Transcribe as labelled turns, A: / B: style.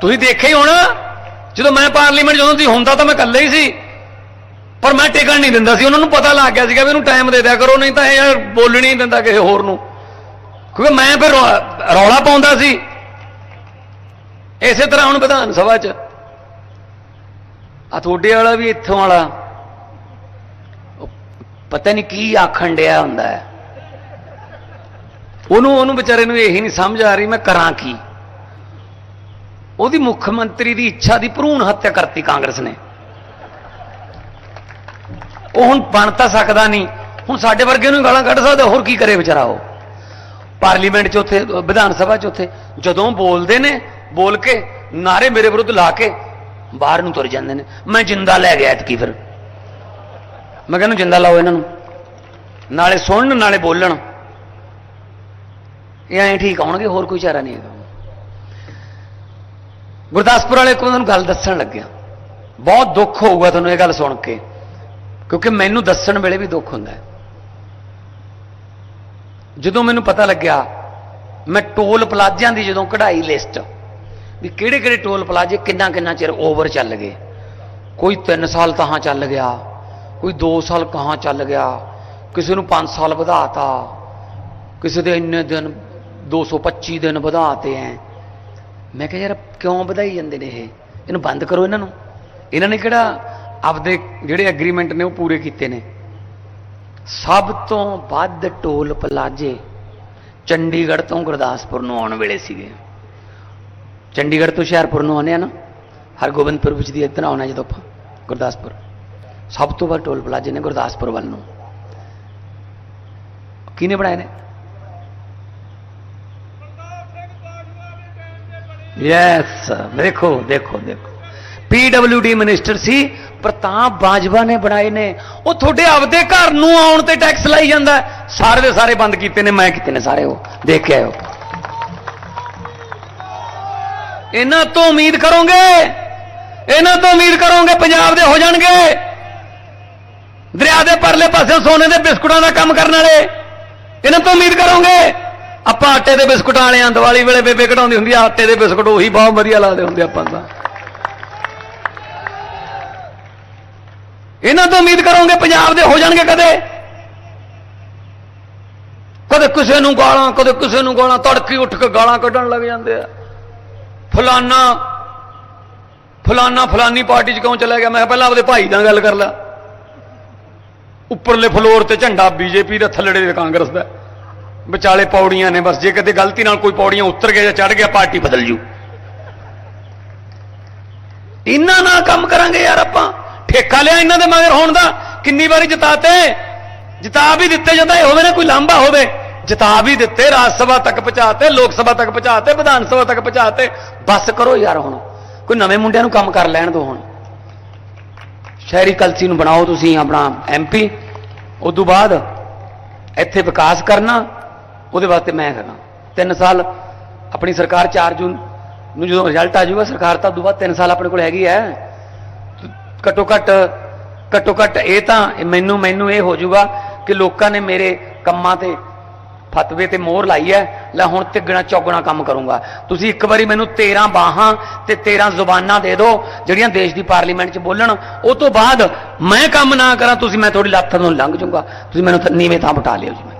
A: ਤੁਸੀਂ ਦੇਖਿਆ ਹੀ ਹੋਣਾ, ਜਦੋਂ ਮੈਂ ਪਾਰਲੀਮੈਂਟ, ਜਦੋਂ ਸੀ ਹੁੰਦਾ ਤਾਂ ਮੈਂ ਇਕੱਲੇ ਹੀ ਸੀ। ਪਰ ਮੈਂ ਟਿਕਣ ਨਹੀਂ ਦਿੰਦਾ ਸੀ, ਉਹਨਾਂ ਨੂੰ ਪਤਾ ਲੱਗ ਗਿਆ ਸੀਗਾ ਵੀ ਇਹਨੂੰ ਟਾਈਮ ਦੇ ਦਿਆ ਕਰੋ, ਨਹੀਂ ਤਾਂ ਇਹ ਯਾਰ ਬੋਲਣੀ ਨਹੀਂ ਦਿੰਦਾ ਕਿਸੇ ਹੋਰ ਨੂੰ। ਕਿਉਂਕਿ ਮੈਂ ਫਿਰ ਰੌ- ਰੌਲਾ ਪਾਉਂਦਾ ਸੀ। ਇਸੇ ਤਰ੍ਹਾਂ ਹੁਣ ਵਿਧਾਨ ਸਭਾ 'ਚ। ਆ ਤੁਹਾਡੇ ਵਾਲਾ ਵੀ ਇੱਥੋਂ ਵਾਲਾ। ਪਤਾ ਨਹੀਂ ਕੀ ਆਖਣ ਡਿਆ ਹੁੰਦਾ ਹੈ। ਉਹਨੂੰ ਉਹਨੂੰ ਵਿਚਾਰੇ ਨੂੰ ਇਹੀ ਨਹੀਂ ਸਮਝ ਆ ਰਹੀ, ਮੈਂ ਕਰਾਂ ਕੀ? ਉਹਦੀ ਮੁੱਖ ਮੰਤਰੀ ਦੀ ਇੱਛਾ ਦੀ ਭਰੂਣ ਹੱਤਿਆ ਕਰਤੀ ਕਾਂਗਰਸ ਨੇ। ਉਹ ਹੁਣ ਬਣ ਤਾਂ ਸਕਦਾ ਨਹੀਂ। ਹੁਣ ਸਾਡੇ ਵਰਗੇ ਨੂੰ ਗਾਲਾਂ ਕੱਢ ਸਕਦਾ, ਹੋਰ ਕੀ ਕਰੇ ਵਿਚਾਰਾ ਉਹ? ਪਾਰਲੀਮੈਂਟ 'ਚ ਉੱਥੇ, ਵਿਧਾਨ ਸਭਾ 'ਚ ਉੱਥੇ ਜਦੋਂ ਬੋਲਦੇ ਨੇ, ਬੋਲ ਕੇ ਨਾਰੇ ਮੇਰੇ ਵਿਰੁੱਧ ਲਾ ਕੇ ਬਾਹਰ ਨੂੰ ਤੁਰ ਜਾਂਦੇ ਨੇ। ਮੈਂ ਜਿੰਦਾ ਲੈ ਗਿਆ ਇਤਕੀ ਫਿਰ। ਮੈਂ ਕਹਿੰਦਾ ਜਿੰਦਾ ਲਾਓ ਇਹਨਾਂ ਨੂੰ। ਨਾਲੇ ਸੁਣਨ, ਨਾਲੇ ਬੋਲਣ। ਇਹ ਐਂ ਠੀਕ ਆਉਣਗੇ, ਹੋਰ ਕੋਈ ਚਾਰਾ ਨਹੀਂ ਹੈਗਾ। ਗੁਰਦਾਸਪੁਰ ਵਾਲੇ ਕੋਲ ਤੁਹਾਨੂੰ ਗੱਲ ਦੱਸਣ ਲੱਗਿਆ। ਬਹੁਤ ਦੁੱਖ ਹੋਊਗਾ ਤੁਹਾਨੂੰ ਇਹ ਗੱਲ ਸੁਣ ਕੇ, ਕਿਉਂਕਿ ਮੈਨੂੰ ਦੱਸਣ ਵੇਲੇ ਵੀ ਦੁੱਖ ਹੁੰਦਾ ਜਦੋਂ ਮੈਨੂੰ ਪਤਾ ਲੱਗਿਆ, ਮੈਂ ਟੋਲ ਪਲਾਜ਼ਿਆਂ ਦੀ ਜਦੋਂ ਕਢਾਈ ਲਿਸਟ, ਵੀ ਕਿਹੜੇ ਕਿਹੜੇ ਟੋਲ ਪਲਾਜ਼ੇ ਕਿੰਨਾ ਕਿੰਨਾ ਚਿਰ ਓਵਰ ਚੱਲ ਗਏ। ਕੋਈ 3 ਸਾਲ ਕਹਾਂ ਚੱਲ ਗਿਆ, ਕੋਈ 2 ਸਾਲ ਕਹਾਂ ਚੱਲ ਗਿਆ, ਕਿਸੇ ਨੂੰ 5 ਸਾਲ ਵਧਾਤਾ, ਕਿਸੇ ਦੇ ਇੰਨੇ ਦਿਨ 225 ਦਿਨ ਵਧਾਤੇ ਐ। ਮੈਂ ਕਿਹਾ ਯਾਰ ਕਿਉਂ ਵਧਾਈ ਜਾਂਦੇ ਨੇ ਇਹ? ਇਹਨੂੰ ਬੰਦ ਕਰੋ ਇਹਨਾਂ ਨੂੰ। ਇਹਨਾਂ ਨੇ ਕਿਹੜਾ ਆਪਦੇ ਜਿਹੜੇ ਐਗਰੀਮੈਂਟ ਨੇ ਉਹ ਪੂਰੇ ਕੀਤੇ ਨੇ? ਸਭ ਤੋਂ ਵੱਧ ਟੋਲ ਪਲਾਜੇ ਚੰਡੀਗੜ੍ਹ ਤੋਂ ਗੁਰਦਾਸਪੁਰ ਨੂੰ ਆਉਣ ਵੇਲੇ ਸੀਗੇ। ਚੰਡੀਗੜ੍ਹ ਤੋਂ ਹੁਸ਼ਿਆਰਪੁਰ ਨੂੰ ਆਉਂਦੇ ਆ ਨਾ, ਹਰਗੋਬਿੰਦਪੁਰ ਵਿੱਚ ਦੀ ਇੱਧਰ ਆਉਣਾ ਜਦੋਂ ਆਪਾਂ, ਗੁਰਦਾਸਪੁਰ। ਸਭ ਤੋਂ ਵੱਧ ਟੋਲ ਪਲਾਜੇ ਨੇ ਗੁਰਦਾਸਪੁਰ ਵੱਲ ਨੂੰ। ਕਿਹਨੇ ਬਣਾਏ ਨੇ? ਯੈਸ ਦੇਖੋ ਦੇਖੋ ਦੇਖੋ। ਪੀਡਬਲਯੂਡੀ ਮਿਨਿਸਟਰ ਸੀ, ਪ੍ਰਤਾਪ ਬਾਜਵਾ ਨੇ ਬਣਾਏ ਨੇ। ਉਹ ਤੁਹਾਡੇ ਆਪਦੇ ਘਰ ਨੂੰ ਆਉਣ ਤੇ ਟੈਕਸ ਲਾਈ ਜਾਂਦਾ ਸਾਰੇ ਦੇ ਸਾਰੇ ਬੰਦ ਕੀਤੇ ਨੇ, ਮੈਂ ਕੀਤੇ ਨੇ ਸਾਰੇ ਉਹ। ਦੇਖ ਕੇ ਆਇਓ ਇਹਨਾਂ ਤੋਂ ਉਮੀਦ ਕਰੋਗੇ? ਇਹਨਾਂ ਤੋਂ ਉਮੀਦ ਕਰੋਗੇ ਪੰਜਾਬ ਦੇ ਹੋ ਜਾਣਗੇ? ਦਰਿਆ ਦੇ ਪਰਲੇ ਪਾਸੇ ਸੋਨੇ ਦੇ ਬਿਸਕੁਟਾਂ ਦਾ ਕੰਮ ਕਰਨ ਵਾਲੇ, ਇਹਨਾਂ ਤੋਂ ਉਮੀਦ ਕਰੋਗੇ? ਆਪਾਂ ਆਟੇ ਦੇ ਬਿਸਕੁਟਾਂ ਵਾਲੇ ਆਂ, ਦੀਵਾਲੀ ਵੇਲੇ ਬੇਬੇ ਕਢਾਉਂਦੀ ਹੁੰਦੀ ਆ, ਆਟੇ ਦੇ ਬਿਸਕੁਟ ਉਹੀ ਬਹੁਤ ਵਧੀਆ ਲੱਗਦੇ ਹੁੰਦੇ ਆਪਾਂ ਤਾਂ। ਇਹਨਾਂ ਤੋਂ ਉਮੀਦ ਕਰੋਗੇ ਪੰਜਾਬ ਦੇ ਹੋ ਜਾਣਗੇ ਕਦੇ। ਕਦੇ ਕਿਸੇ ਨੂੰ ਗਾਲਾਂ, ਕਦੇ ਕਿਸੇ ਨੂੰ ਗਾਲਾਂ, ਤੜਕੀ ਉੱਠ ਕੇ ਗਾਲਾਂ ਕੱਢਣ ਲੱਗ ਜਾਂਦੇ ਆ। ਫਲਾਨਾ ਫਲਾਨਾ ਫਲਾਨੀ ਪਾਰਟੀ 'ਚ ਕਿਉਂ ਚਲਾ ਗਿਆ? ਮੈਂ ਕਿਹਾ ਪਹਿਲਾਂ ਆਪਦੇ ਭਾਈ ਨਾਲ ਗੱਲ ਕਰ ਲੈ। ਉੱਪਰਲੇ ਫਲੋਰ ਤੇ ਝੰਡਾ ਬੀਜੇਪੀ ਦਾ, ਥੱਲੜੇ ਦੇ ਕਾਂਗਰਸ ਦਾ। ਵਿਚਾਲੇ ਪੌੜੀਆਂ ਨੇ ਬਸ, ਜੇ ਕਦੇ ਗਲਤੀ ਨਾਲ ਕੋਈ ਪੌੜੀਆਂ ਉਤਰ ਗਿਆ ਜਾਂ ਚੜ ਗਿਆ, ਪਾਰਟੀ ਬਦਲ ਜੂ। ਇਹਨਾਂ ਨਾਲ ਕੰਮ ਕਰਾਂਗੇ ਯਾਰ ਆਪਾਂ। ਠੇਕਾ ਲਿਆ ਇਹਨਾਂ ਦੇ ਮਗਰ ਹੋਣ ਦਾ, ਕਿੰਨੀ ਵਾਰੀ ਜਿਤਾਤੇ ਜਿਤਾ ਵੀ ਦਿੱਤੇ ਜਾਂਦਾ, ਇਹ ਹੋਵੇ ਨਾ ਕੋਈ ਲਾਂਭਾ ਹੋਵੇ। ਜਿਤਾ ਵੀ ਦਿੱਤੇ, ਰਾਜ ਸਭਾ ਤੱਕ ਪਹੁੰਚਾਤੇ, ਲੋਕ ਸਭਾ ਤੱਕ ਪਹੁੰਚਾਤੇ, ਵਿਧਾਨ ਸਭਾ ਤੱਕ ਪਹੁੰਚਾਤੇ। ਬਸ ਕਰੋ ਯਾਰ ਹੁਣ। ਕੋਈ ਨਵੇਂ ਮੁੰਡਿਆਂ ਨੂੰ ਕੰਮ ਕਰ ਲੈਣ ਦਿਓ ਹੁਣ। ਸ਼ਹਿਰੀ ਕਲਸੀ ਨੂੰ ਬਣਾਓ ਤੁਸੀਂ ਆਪਣਾ ਐਮਪੀ ਉਸ ਤੋਂ ਬਾਅਦ ਇੱਥੇ ਵਿਕਾਸ ਕਰਨਾ। ਉਹਦੇ ਵਾਸਤੇ ਮੈਂ ਕਰਾਂ ਤਿੰਨ ਸਾਲ ਆਪਣੀ ਸਰਕਾਰ 4 ਜੂਨ ਨੂੰ ਜਦੋਂ ਰਿਜ਼ਲਟ ਆ ਜਾਊਗਾ, ਸਰਕਾਰ ਤਾਂ ਉਸ ਤੋਂ ਬਾਅਦ ਤਿੰਨ ਸਾਲ ਆਪਣੇ ਕੋਲ ਹੈਗੀ ਹੈ ਘੱਟੋ ਘੱਟ ਘੱਟੋ ਘੱਟ ਇਹ ਤਾਂ ਮੈਨੂੰ ਮੈਨੂੰ ਇਹ ਹੋ ਜਾਊਗਾ ਕਿ ਲੋਕਾਂ ਨੇ ਮੇਰੇ ਕੰਮਾਂ ਤੇ ਫਤਵੇ ਤੇ ਮੋਹਰ ਲਾਈ ਹੈ ਲੈ ਹੁਣ ਤਿੱਗਣਾ ਚੌਗਣਾ ਕੰਮ ਕਰੂੰਗਾ। ਤੁਸੀਂ ਇੱਕ ਵਾਰੀ ਮੈਨੂੰ 13 ਬਾਹਾਂ ਤੇ 13 ਜ਼ੁਬਾਨਾਂ ਦੇ ਦਿਓ, ਜਿਹੜੀਆਂ ਦੇਸ਼ ਦੀ ਪਾਰਲੀਮੈਂਟ 'ਚ ਬੋਲਣ। ਉਹ ਤੋਂ ਬਾਅਦ ਮੈਂ ਕੰਮ ਨਾ ਕਰਾਂ, ਤੁਸੀਂ ਮੈਂ ਤੁਹਾਡੀ ਲੱਤ ਤੋਂ ਲੰਘ ਜਾਊਂਗਾ। ਤੁਸੀਂ ਮੈਨੂੰ ਨੀਵੇਂ ਥਾਂ ਬਿਠਾ ਲਿਓ ਜੀ